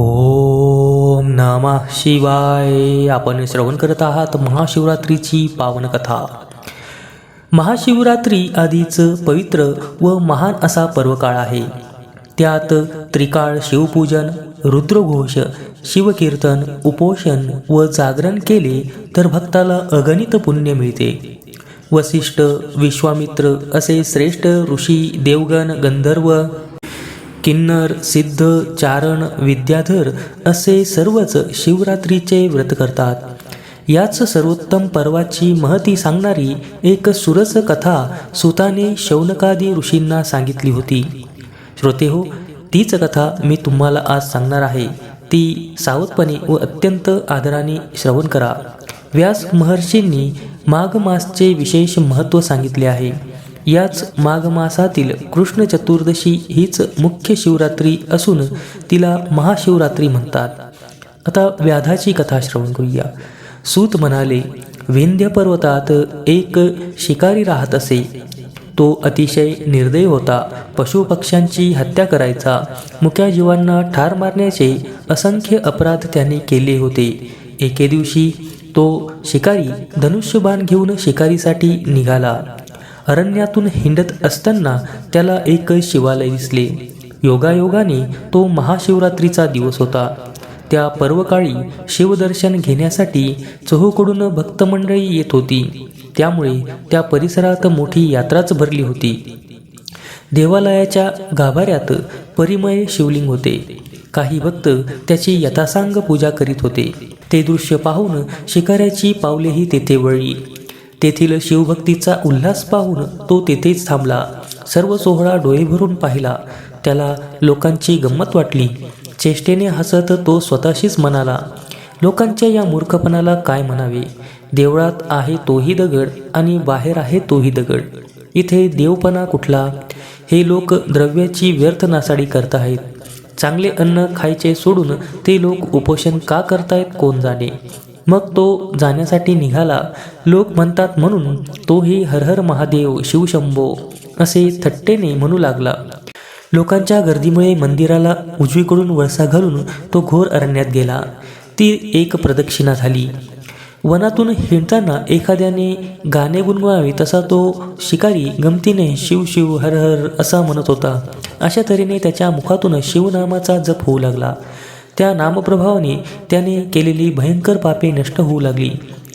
ओम नमः शिवाय. आपण श्रवण करत आहात महाशिवरात्रीची पावन कथा महाशिवरात्री आधीच पवित्र व महान असा पर्वकाळ आहे. त्यात त्रिकाळ शिवपूजन रुद्रघोष शिवकीर्तन उपोषण व जागरण केले तर भक्ताला अगणित पुण्य मिळते. वसिष्ठ विश्वामित्र असे श्रेष्ठ ऋषी देवगण गंधर्व किन्नर सिद्ध चारण विद्याधर असे सर्वच शिवरात्रीचे व्रत करतात. याच सर्वोत्तम पर्वाची महती सांगणारी एक सुरस कथा सुताने शौनकादी ऋषींना सांगितली होती. श्रोते हो तीच कथा मी तुम्हाला आज सांगणार आहे. ती सावधपणे व अत्यंत आदराने श्रवण करा. व्यास महर्षींनी माघ मासचे विशेष महत्त्व सांगितले आहे. याच माघमासातील कृष्ण चतुर्दशी हीच मुख्य शिवरात्री असून तिला महाशिवरात्री म्हणतात. आता व्याधाची कथा श्रवण करूया. सूत म्हणाले विंध्य पर्वतात एक शिकारी राहत असे. तो अतिशय निर्दय होता. पशुपक्ष्यांची हत्या करायचा. मुक्या जीवांना ठार मारण्याचे असंख्य अपराध त्याने केले होते. एके दिवशी तो शिकारी धनुष्यबाण घेऊन शिकारीसाठी निघाला. अरण्यातून हिंडत असताना त्याला एक शिवालय दिसले. योगायोगाने तो महाशिवरात्रीचा दिवस होता. त्या पर्वकाळी शिवदर्शन घेण्यासाठी चहूकडून भक्तमंडळी येत होती. त्यामुळे त्या परिसरात मोठी यात्राच भरली होती. देवालयाच्या गाभाऱ्यात परिमय शिवलिंग होते. काही भक्त त्याची यथासांग पूजा करीत होते. ते दृश्य पाहून शिकाऱ्याची पावलेही तेथे वळली. तेथील शिवभक्तीचा उल्हास पाहून तो तेथेच थांबला. सर्व सोहळा डोळे भरून पाहिला. त्याला लोकांची गंमत वाटली. चेष्टेने हसत तो स्वतःशीच म्हणाला लोकांच्या या मूर्खपणाला काय म्हणावे? देवळात आहे तोही दगड आणि बाहेर आहे तोही दगड. इथे देवपणा कुठला? हे लोक द्रव्याची व्यर्थ नासाडी करत आहेत चांगले अन्न खायचे सोडून ते लोक उपोषण का करतायत कोण जाणे? मग तो जाण्यासाठी निघाला. लोक म्हणतात म्हणून तोही हरहर महादेव शिवशंभो असे थट्टेने म्हणू लागला. लोकांच्या गर्दीमुळे मंदिराला उजवीकडून वळसा घालून तो घोर अरण्यात गेला. ती एक प्रदक्षिणा झाली. वनातून हिंडताना एखाद्याने गाणे गुणगुणावे तसा तो शिकारी गमतीने शिव शिव हर हर असा म्हणत होता. अशा तऱ्हेने त्याच्या मुखातून शिवनामाचा जप होऊ लागला. त्या नामप्रभावाने त्याने केलेली भयंकर पापे नष्ट होऊ लागली.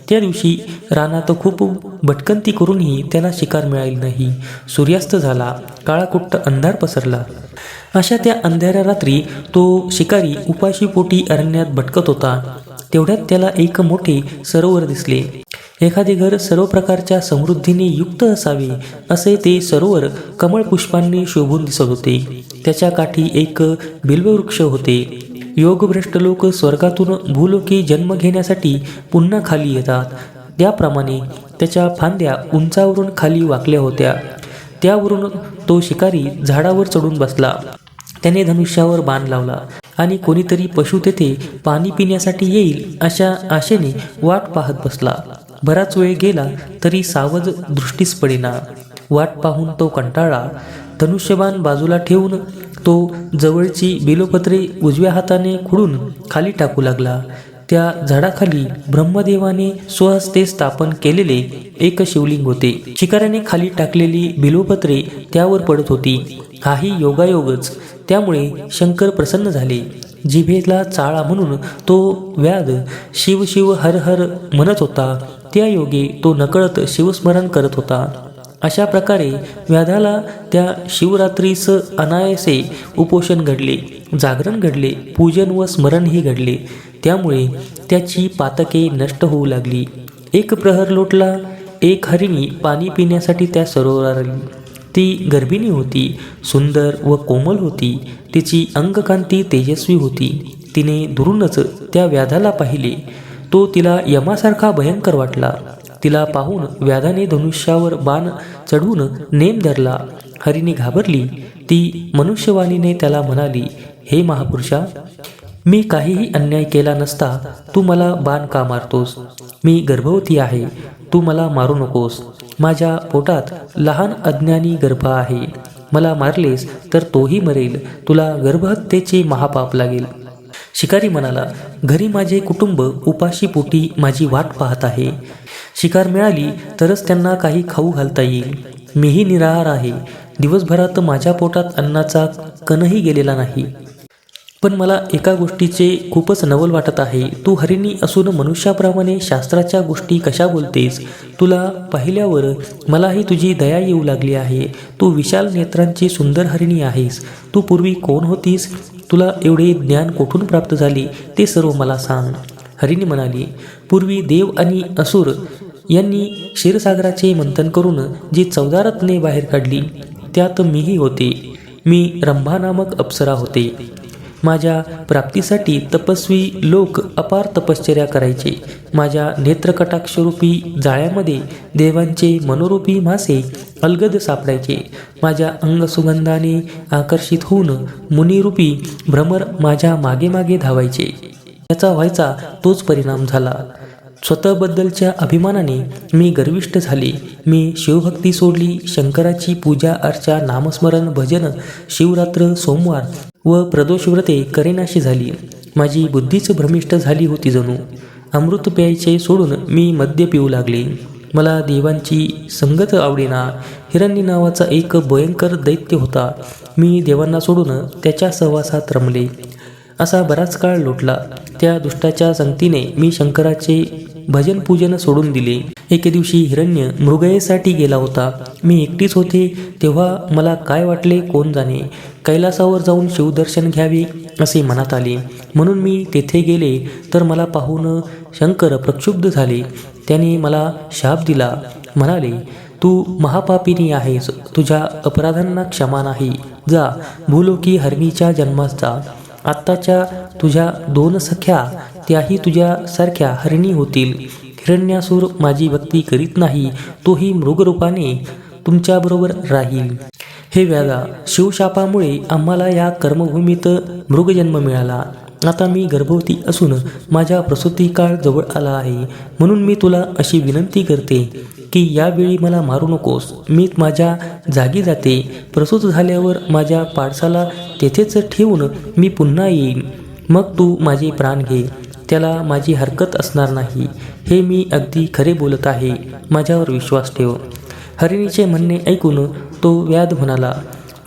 त्या दिवशी रानात खूप भटकंती करूनही त्याला शिकार मिळाली नाही. सूर्यास्त झाला काळाकुट्ट अंधार पसरला. अशा त्या अंधाऱ्या रात्री तो शिकारी उपाशीपोटी अरण्यात भटकत होता. तेवढ्यात त्याला एक मोठे सरोवर दिसले. एखादे घर सर्व प्रकारच्या समृद्धीने युक्त असावे असे ते सरोवर कमळ पुष्पांनी शोभून दिसत होते. त्याच्या काठी एक बिल्ववृक्ष होते. योगभ्रष्ट लोक स्वर्गातून भूलोकी जन्म घेण्यासाठी पुन्हा खाली येतात. त्याप्रमाणे त्याच्या फांद्या उंचावरून खाली वाकल्या होत्या. त्यावरून तो शिकारी झाडावर चढून बसला. त्याने धनुष्यावर बाण लावला आणि कोणीतरी पशु तेथे पाणी पिण्यासाठी येईल अशा आशेने वाट पाहत बसला. बराच वेळ गेला तरी सावध दृष्टीस पडेना. वाट पाहून तो कंटाळा धनुष्यबाण बाजूला ठेवून तो जवळची बिलोपत्रे उजव्या हाताने खुडून खाली टाकू लागला. त्या झाडाखाली ब्रह्मदेवाने स्वहस्ते स्थापन केलेले एक शिवलिंग होते. शिकाऱ्याने खाली टाकलेली बिलोपत्रे त्यावर पडत होती. हाही योगायोगच. त्यामुळे शंकर प्रसन्न झाले. जिभेला चाळा म्हणून तो व्याध शिव शिव हर हर म्हणत होता. त्या योगे तो नकळत शिवस्मरण करत होता. अशा प्रकारे व्याधाला त्या शिवरात्रीस अनायसे उपोषण घडले जागरण घडले पूजन व स्मरणही घडले. त्यामुळे त्याची पातके नष्ट होऊ लागली. एक प्रहर लोटला एक हरिणी पाणी पिण्यासाठी त्या सरोवरात आली. ती गर्भिणी होती सुंदर व कोमल होती. तिची अंगकांती तेजस्वी होती. तिने दुरूनच त्या व्याधाला पाहिले. तो तिला यमासारखा भयंकर वाटला. तिला पाहून व्याधाने धनुष्यावर बाण चढवून नेम धरला. हरिणी घाबरली. ती मनुष्यवाणीने त्याला म्हणाली हे महापुरुषा मी काहीही अन्याय केला नसता तू मला बाण का मारतोस? मी गर्भवती आहे तू मला मारू नकोस. माझ्या पोटात लहान अज्ञानी गर्भ आहे. मला मारलेस तर तोही मरेल. तुला गर्भहत्येचे महापाप लागेल. शिकारी म्हणाला घरी माझे कुटुंब उपाशी पोटी माझी वाट पाहत आहे. शिकार मिळाली तरच त्यांना काही खाऊ घालता येईल. मीही निराहार आहे. दिवसभरात माझ्या पोटात अन्नाचा कणही गेलेला नाही. पण मला एका गोष्टीचे खूपच नवल वाटत आहे. तू हरिणी असून मनुष्याप्रमाणे शास्त्राच्या गोष्टी कशा बोलतेस? तुला पाहिल्यावर मलाही तुझी दया येऊ लागली आहे. तू विशाल नेत्रांची सुंदर हरिणी आहेस. तू पूर्वी कोण होतीस? तुला एवढे ज्ञान कोठून प्राप्त झाले? ते सर्व मला सांग. हरिणी म्हणाली पूर्वी देव आणि असुर यांनी क्षीरसागराचे मंथन करून जी चौदा रत्ने बाहेर काढली त्यात मीही होते. मी रंभा नामक अप्सरा होते. माझ्या प्राप्तीसाठी तपस्वी लोक अपार तपश्चर्या करायचे. माझ्या नेत्रकटाक्षरूपी जाळ्यामध्ये देवांचे मनोरूपी मासे अलगद सापडायचे. माझ्या अंगसुगंधाने आकर्षित होऊन मुनिरूपी भ्रमर माझ्या मागे मागे धावायचे. याचा व्हायचा तोच परिणाम झाला. स्वतःबद्दलच्या अभिमानाने मी गर्विष्ठ झाले. मी शिवभक्ती सोडली. शंकराची पूजा अर्चा नामस्मरण भजन शिवरात्र सोमवार व प्रदोष व्रते करेनाशी झाली. माझी बुद्धीच भ्रमिष्ट झाली होती जणू. अमृत प्यायचे सोडून मी मद्य पिऊ लागले. मला देवांची संगत आवडेना. हिरण्य नावाचा एक भयंकर दैत्य होता. मी देवांना सोडून त्याच्या सहवासात रमले. असा बराच काळ लोटला. त्या दुष्टाच्या संगतीने मी शंकराचे भजन पूजन सोडून दिले. एके दिवशी हिरण्य मृगयेसाठी गेला होता. मी एकटीच होते. तेव्हा मला काय वाटले कोण जाणे? कैलासावर जाऊन शिवदर्शन घ्यावे असे मनात आले. म्हणून मी तेथे गेले. तर मला पाहून शंकर प्रक्षुब्ध झाले. त्याने मला शाप दिला. म्हणाले तू महापापिनी आहेस. तुझ्या अपराधांना क्षमा नाही. जा भूलोकी हरणीच्या जन्मास जा. आत्ताच्या तुझ्या दोन सख्या त्याही तुझ्यासारख्या हरिणी होतील. हिरण्यासूर माझी भक्ती करीत नाही तोही मृगरूपाने तुमच्याबरोबर राहील. हे व्याधा शिवशापामुळे आम्हाला या कर्मभूमीत मृगजन्म मिळाला. आता मी गर्भवती असून माझ्या प्रसूती काळ जवळ आला आहे. म्हणून मी तुला अशी विनंती करते की यावेळी मला मारू नकोस. मी माझ्या जागी जाते. प्रसूत झाल्यावर माझ्या पाडसाला तेथेच ठेवून मी पुन्हा येईन. मग तू माझे प्राण घे. त्याला माझी हरकत असणार नाही. हे मी अगदी खरे बोलत आहे. माझ्यावर विश्वास ठेव. हरिणीचे म्हणणे ऐकून तो व्याध म्हणाला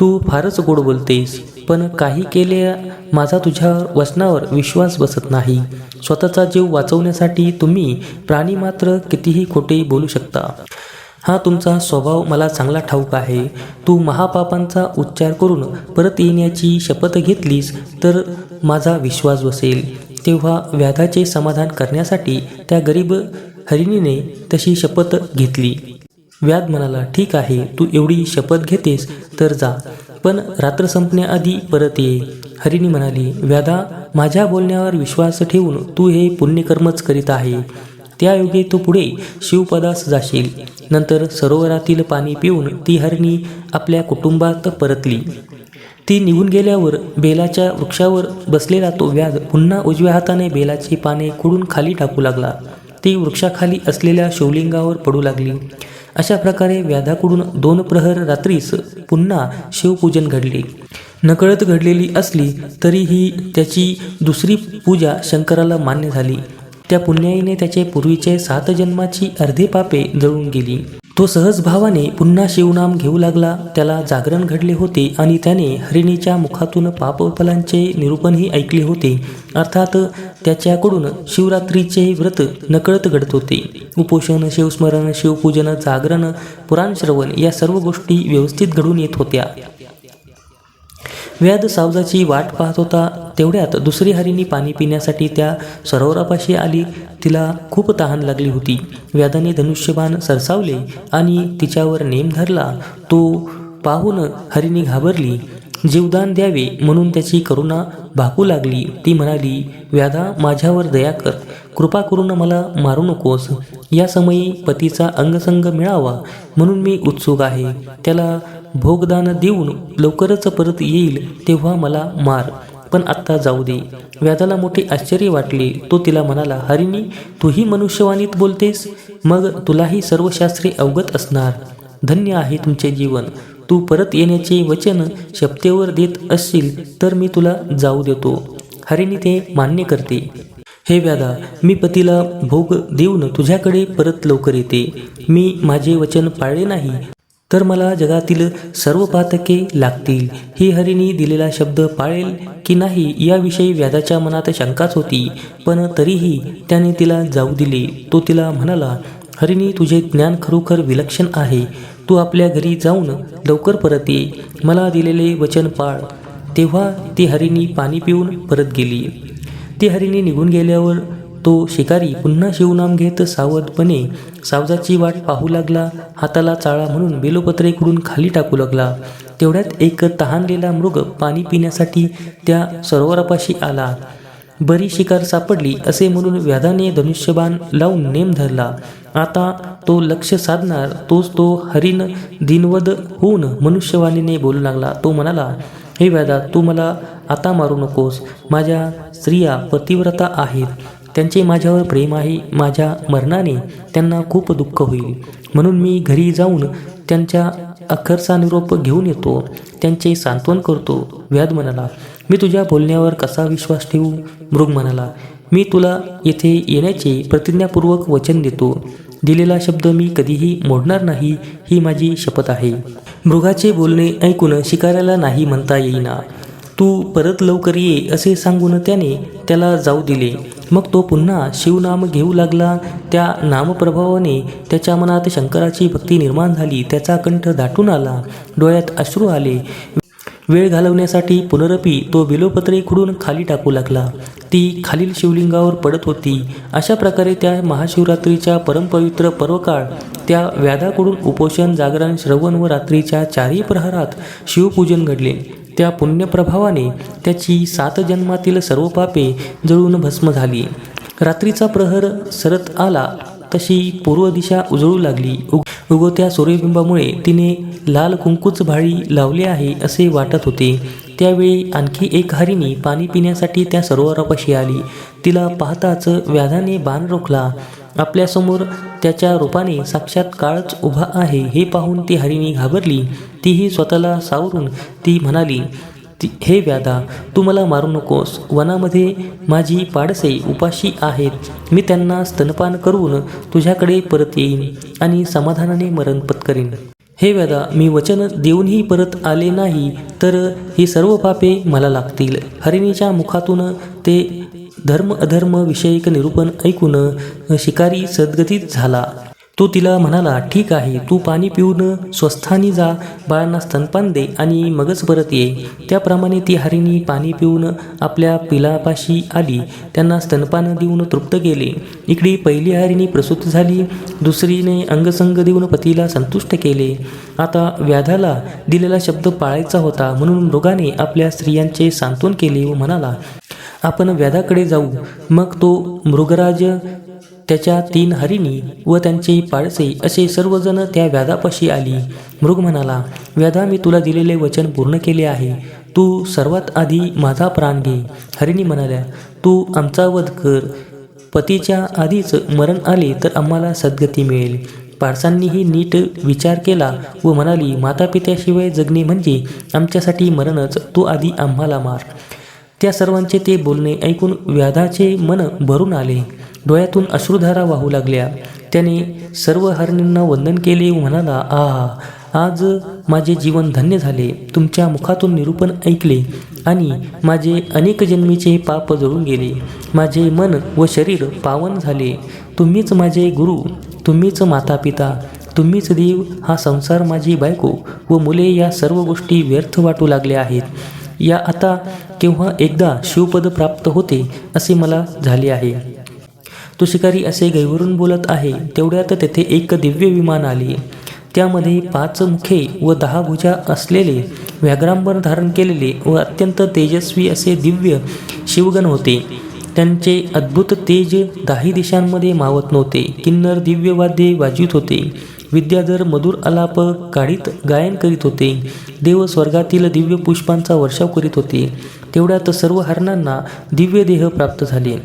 तू फारच गोड बोलतेस पण काही केले माझा तुझ्या वचनावर विश्वास बसत नाही. स्वतःचा जीव वाचवण्यासाठी तुम्ही प्राणी मात्र कितीही खोटे बोलू शकता. हा तुमचा स्वभाव मला चांगला ठाऊक आहे. तू महापापांचा उच्चार करून परत येण्याची शपथ घेतलीस तर माझा विश्वास बसेल. तेव्हा व्याधाचे समाधान करण्यासाठी त्या गरीब हरिणीने तशी शपथ घेतली. व्याध म्हणाला ठीक आहे तू एवढी शपथ घेतेस तर जा पण रात्र संपण्याआधी परत ये. हरिणी म्हणाली व्याधा माझ्या बोलण्यावर विश्वास ठेवून तू हे पुण्यकर्मच करीत आहे. त्यायोगे तू पुढे शिवपदास जाशील. नंतर सरोवरातील पाणी पिऊन ती हरिणी आपल्या कुटुंबात परतली. ती निघून गेल्यावर बेलाच्या वृक्षावर बसलेला तो व्याध पुन्हा उजव्या हाताने बेलाची पाने कुडून खाली टाकू लागला. ती वृक्षाखाली असलेल्या शिवलिंगावर पडू लागली. अशा प्रकारे व्याधाकडून दोन प्रहर रात्रीस पुन्हा शिवपूजन घडले. नकळत घडलेली असली तरीही त्याची दुसरी पूजा शंकराला मान्य झाली. त्या पुण्याईने त्याचे पूर्वीचे सात जन्माची अर्धे पापे जळून गेली. तो सहज भावाने पुन्हा शिवनाम घेऊ लागला. त्याला जागरण घडले होते आणि त्याने हरिणीच्या मुखातून पापफलांचे निरूपणही ऐकले होते. अर्थात त्याच्याकडून शिवरात्रीचे व्रत नकळत घडत होते. उपोषण शिवस्मरण शिवपूजन जागरण पुराण श्रवण या सर्व गोष्टी व्यवस्थित घडून येत होत्या. व्याध सावजाची वाट पाहत होता. तेवढ्यात दुसरी हरिणी पाणी पिण्यासाठी त्या सरोवरापाशी आली. तिला खूप तहान लागली होती. व्याधाने धनुष्यबाण सरसावले आणि तिच्यावर नेम धरला. तो पाहून हरिणी घाबरली. जीवदान द्यावे म्हणून त्याची करुणा भाकू लागली. ती म्हणाली व्याधा माझ्यावर दया कर. कृपा करून मला मारू नकोस. या समयी पतीचा अंगसंग मिळावा म्हणून मी उत्सुक आहे. त्याला भोगदान देऊन लवकरच परत येईल तेव्हा मला मार. पण आत्ता जाऊ दे. व्याजाला मोठे आश्चर्य वाटले. तो तिला म्हणाला हरिणी तूही मनुष्यवाणीत बोलतेस? मग तुलाही सर्व शास्त्रे अवगत असणार. धन्य आहे तुमचे जीवन. तू परत येण्याचे वचन शपतेवर देत असशील तर मी तुला जाऊ देतो. हरिणी ते मान्य करते. हे व्याधा मी पतीला भोग देऊन तुझ्याकडे परत लवकर येते. मी माझे वचन पाळले नाही तर मला जगातील सर्व पातके लागतील ही हरिणी दिलेला शब्द पाळेल की नाही याविषयी व्याधाच्या मनात शंकाच होती. पण तरीही त्याने तिला जाऊ दिले. तो तिला म्हणाला हरिणी तुझे ज्ञान खरोखर विलक्षण आहे. तू आपल्या घरी जाऊन लवकर परत ये. मला दिलेले वचन पाळ. तेव्हा ती हरिणी पाणी पिऊन परत गेली. ती हरिणी निघून गेल्यावर तो शिकारी पुन्हा शिवनाम घेत सावधपणे सावजाची वाट पाहू लागला हाताला चाळा म्हणून बेलोपत्रेकडून खाली टाकू लागला. तेवढ्यात एक तहानलेला मृग पाणी पिण्यासाठी त्या सरोवरापाशी आला. बरी शिकार सापडली असे म्हणून व्याधाने धनुष्यबाण लावून नेम धरला. आता तो लक्ष साधणार तोच तो हरिण दिनवद होऊन मनुष्यवाणीने बोलू लागला. तो म्हणाला हे व्याधा तू मला आता मारू नकोस. माझ्या स्त्रिया पतिव्रता आहेत. त्यांचे माझ्यावर प्रेम आहे. माझ्या मरणाने त्यांना खूप दुःख होईल. म्हणून मी घरी जाऊन त्यांच्या अखरचा निरोप घेऊन येतो. त्यांचे सांत्वन करतो. व्याध म्हणाला मी तुझ्या बोलण्यावर कसा विश्वास ठेवू? मृग म्हणाला मी तुला येथे येण्याचे प्रतिज्ञापूर्वक वचन देतो. दिलेला शब्द मी कधीही मोडणार नाही ही माझी शपथ आहे. मृगाचे बोलणे ऐकून शिकाऱ्याला नाही म्हणता येईना. तू परत लवकर ये असे सांगून त्याने त्याला जाऊ दिले. मग तो पुन्हा शिवनाम घेऊ लागला. त्या नामप्रभावाने त्याच्या मनात शंकराची भक्ती निर्माण झाली. त्याचा कंठ दाटून आला. डोळ्यात अश्रू आले. वेळ घालवण्यासाठी पुनरपी तो बिलोपत्रे खुडून खाली टाकू लागला. ती खालील शिवलिंगावर पडत होती. अशा प्रकारे त्या महाशिवरात्रीच्या परमपवित्र पर्वकाळ त्या व्याधाकडून उपोषण जागरण श्रवण व रात्रीच्या चारही प्रहारात शिवपूजन घडले. त्या पुण्यप्रभावाने त्याची सात जन्मातील सर्व पापे जळून भस्म झाली. रात्रीचा प्रहर सरत आला तशी पूर्व दिशा उजळू लागली. उग उगवत्या सूर्यबिंबामुळे तिने लाल कुंकूच भाळी लावले आहे असे वाटत होते. त्यावेळी आणखी एक हरिणी पाणी पिण्यासाठी त्या सरोवरापाशी आली. तिला पाहताच व्याधाने बाण रोखला. आपल्यासमोर त्याच्या रूपाने साक्षात काळच उभा आहे. हे पाहून ती हरिणी घाबरली. तीही स्वतःला सावरून ती म्हणाली ती हे व्याधा तू मला मारू नकोस. वनामध्ये माझी पाडसे उपाशी आहेत. मी त्यांना स्तनपान करून तुझ्याकडे परत येईन आणि समाधानाने मरण पत्करीन. हे व्याधा मी वचन देऊनही परत आले नाही तर ही सर्व पापे मला लागतील. हरिणीच्या मुखातून ते धर्म अधर्म विषयक निरूपण ऐकून शिकारी सद्गतीत झाला. तो तिला म्हणाला ठीक आहे तू पाणी पिऊन स्वस्थानी जा बाळांना स्तनपान दे आणि मगच परत ये. त्याप्रमाणे ती हरिणी पाणी पिऊन आपल्या पिलापाशी आली. त्यांना स्तनपान देऊन तृप्त केले. इकडे पहिली हरिणी प्रसूत झाली दुसरीने अंगसंग देऊन पतीला संतुष्ट केले. आता व्याधाला दिलेला शब्द पाळायचा होता म्हणून मृगाने आपल्या स्त्रियांचे सांत्वन केले व म्हणाला आपण व्याधाकडे जाऊ. मग तो मृगराज त्याच्या तीन हरिणी व त्यांचे पाळसे असे सर्वजण त्या व्याधापाशी आली. मृग म्हणाला व्याधा मी तुला दिलेले वचन पूर्ण केले आहे. तू सर्वात आधी माझा प्राण घे. हरिणी म्हणाल्या तू आमचा वध कर. पतीच्या आधीच मरण आले तर आम्हाला सद्गती मिळेल. पारसांनीही नीट विचार केला व म्हणाली माता पित्याशिवाय जगणे म्हणजे आमच्यासाठी मरणच. तू आधी आम्हाला मार. त्या सर्वांचे ते बोलणे ऐकून व्याधाचे मन भरून आले. डोळ्यातून अश्रुधारा वाहू लागल्या. त्याने सर्व हरणींना वंदन केले म्हणाला आहा आज माझे जीवन धन्य झाले. तुमच्या मुखातून निरूपण ऐकले आणि माझे अनेक जन्मीचे पाप जळून गेले. माझे मन व शरीर पावन झाले. तुम्हीच माझे गुरु तुम्हीच माता पिता तुम्हीच देव हा संसार माझी बायको व मुले या सर्व गोष्टी व्यर्थ वाटू लागल्या आहेत. या आता केव्हा एकदा शिवपद प्राप्त होते असे मला झाले आहे. तो शिकारी असे गैवरून बोलत आहे तेवढ्यात तेथे एक दिव्य विमान आले. त्यामध्ये पाच मुखे व दहा भुजा असलेले व्याघ्रांबर धारण केलेले व अत्यंत तेजस्वी असे दिव्य शिवगण होते. त्यांचे अद्भुत तेज दाही दिशांमध्ये मावत नव्हते. किन्नर दिव्यवाद्ये वाजवित होते. विद्याधर मधुर आलाप काढीत गायन करीत होते. देव स्वर्गातील दिव्य पुष्पांचा वर्षाव करीत होते. तेवढ्यात सर्व हरणांना दिव्य देह प्राप्त झाले.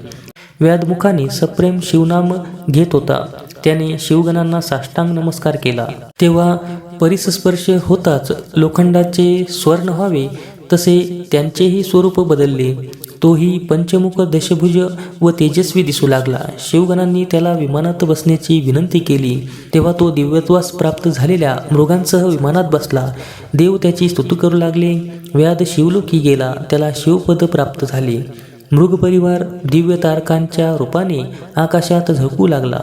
व्याधमुखाने सप्रेम शिवनाम घेत होता. त्याने शिवगणांना साष्टांग नमस्कार केला. तेव्हा परिसस्पर्श होताच लोखंडाचे स्वर्ण व्हावे तसे त्यांचेही स्वरूप बदलले. तोही पंचमुख दशभुज व तेजस्वी दिसू लागला. शिवगणांनी त्याला विमानात बसण्याची विनंती केली. तेव्हा तो दिव्यत्वास प्राप्त झालेल्या मृगांसह विमानात बसला. देव त्याची स्तुती करू लागले. व्याध शिवलोकी गेला. त्याला शिवपद प्राप्त झाले. मृगपरिवार दिव्य तारकांच्या रूपाने आकाशात झळकू लागला.